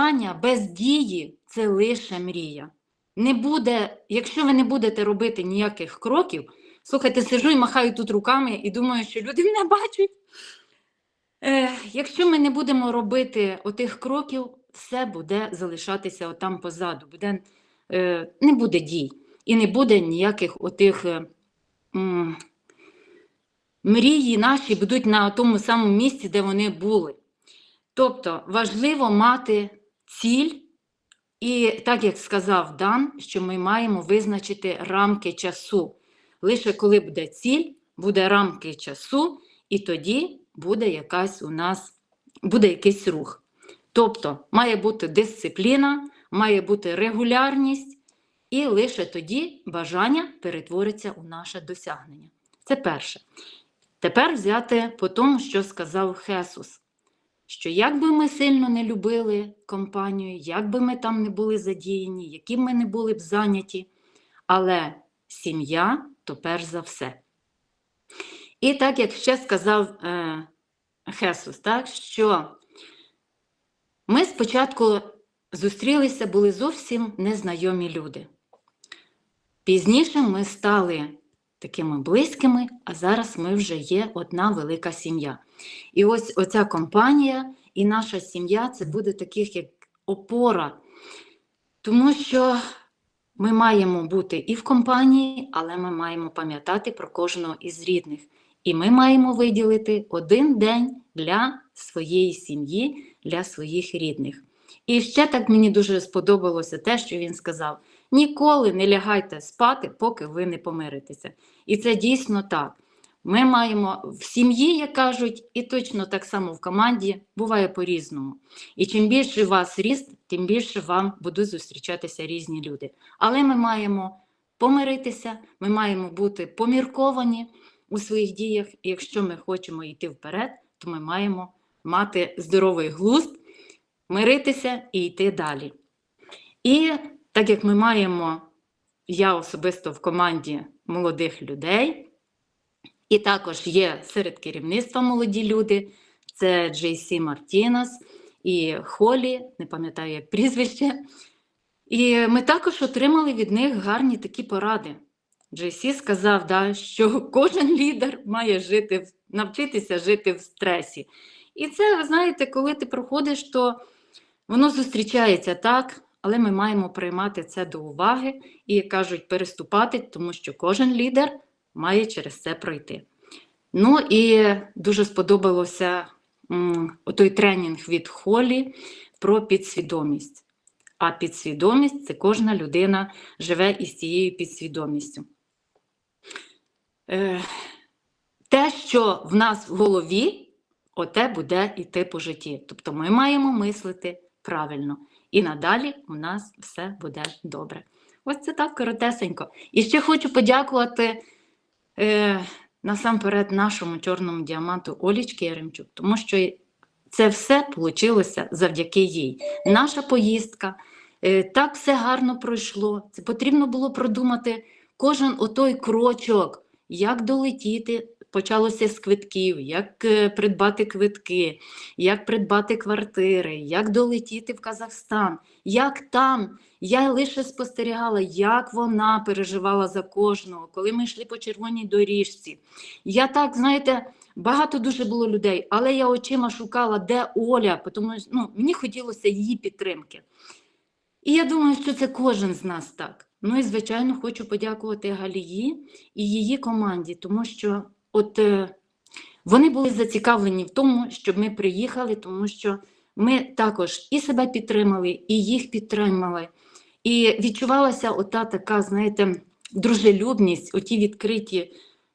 бажання без дії це лише мрія. Не буде, якщо ви не будете робити ніяких кроків, слухайте, сижу і махаю тут руками і думаю, що люди мене бачать. Е, якщо ми не будемо робити отих кроків, все буде залишатися отам позаду. Буде, е, не буде дій і не буде ніяких отих. Е, мрії наші будуть на тому самому місці, де вони були. Тобто важливо мати ціль, і так як сказав Дан, що ми маємо визначити рамки часу. Лише коли буде ціль, буде рамки часу, і тоді буде якась у нас буде якийсь рух. Тобто має бути дисципліна, має бути регулярність, і лише тоді бажання перетвориться у наше досягнення. Це перше. Тепер взяти по тому, що сказав Хесус, що як би ми сильно не любили компанію, як би ми там не були задіяні, які б ми не були б зайняті, але сім'я то перш за все. І так як ще сказав е, Хесус, так, що ми спочатку зустрілися, були зовсім незнайомі люди. Пізніше ми стали такими близькими, а зараз ми вже є одна велика сім'я. І ось оця компанія і наша сім'я це буде таких як опора, тому що ми маємо бути і в компанії, але ми маємо пам'ятати про кожного із рідних. І ми маємо виділити один день для своєї сім'ї, для своїх рідних. І ще так мені дуже сподобалося те, що він сказав: ніколи не лягайте спати, поки ви не помиритеся. І це дійсно так. Ми маємо в сім'ї, як кажуть, і точно так само в команді буває по-різному. І чим більше у вас ріст, тим більше вам будуть зустрічатися різні люди. Але ми маємо помиритися, ми маємо бути помірковані у своїх діях. І якщо ми хочемо йти вперед, то ми маємо мати здоровий глузд, миритися і йти далі. І так як ми маємо, я особисто в команді молодих людей, і також є серед керівництва молоді люди, це Джейсі Мартінес і Холі, не пам'ятаю як прізвище. І ми також отримали від них гарні такі поради. Джейсі сказав, да, що кожен лідер має жити, навчитися жити в стресі. І це, ви знаєте, коли ти проходиш, то воно зустрічається так, але ми маємо приймати це до уваги і, як кажуть, переступати, тому що кожен лідер має через це пройти. Ну і дуже сподобалося той тренінг від Холі про підсвідомість. А підсвідомість це кожна людина живе із цією підсвідомістю. Е, те, що в нас в голові, оте буде йти по житті. Тобто ми маємо мислити правильно. І надалі у нас все буде добре. Ось це так коротесенько. І ще хочу подякувати е, насамперед нашому чорному діаманту Олічки Яремчук, тому що це все вийшло завдяки їй. Наша поїздка, е, так все гарно пройшло. Це потрібно було продумати кожен отой крочок, як долетіти. Почалося з квитків, як е, придбати квитки, як придбати квартири, як долетіти в Казахстан, як там. Я лише спостерігала, як вона переживала за кожного, коли ми йшли по червоній доріжці. Я так, знаєте, багато дуже було людей, але я очима шукала, де Оля, тому ну, мені хотілося її підтримки. І я думаю, що це кожен з нас так. Ну і, звичайно, хочу подякувати Галії і її команді, тому що от е, вони були зацікавлені в тому, щоб ми приїхали, тому що ми також і себе підтримали, і їх підтримали. І відчувалася ота така, знаєте, дружелюбність, оті відкриті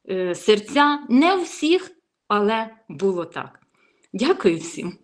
е, серця. Не у всіх, але було так. Дякую всім.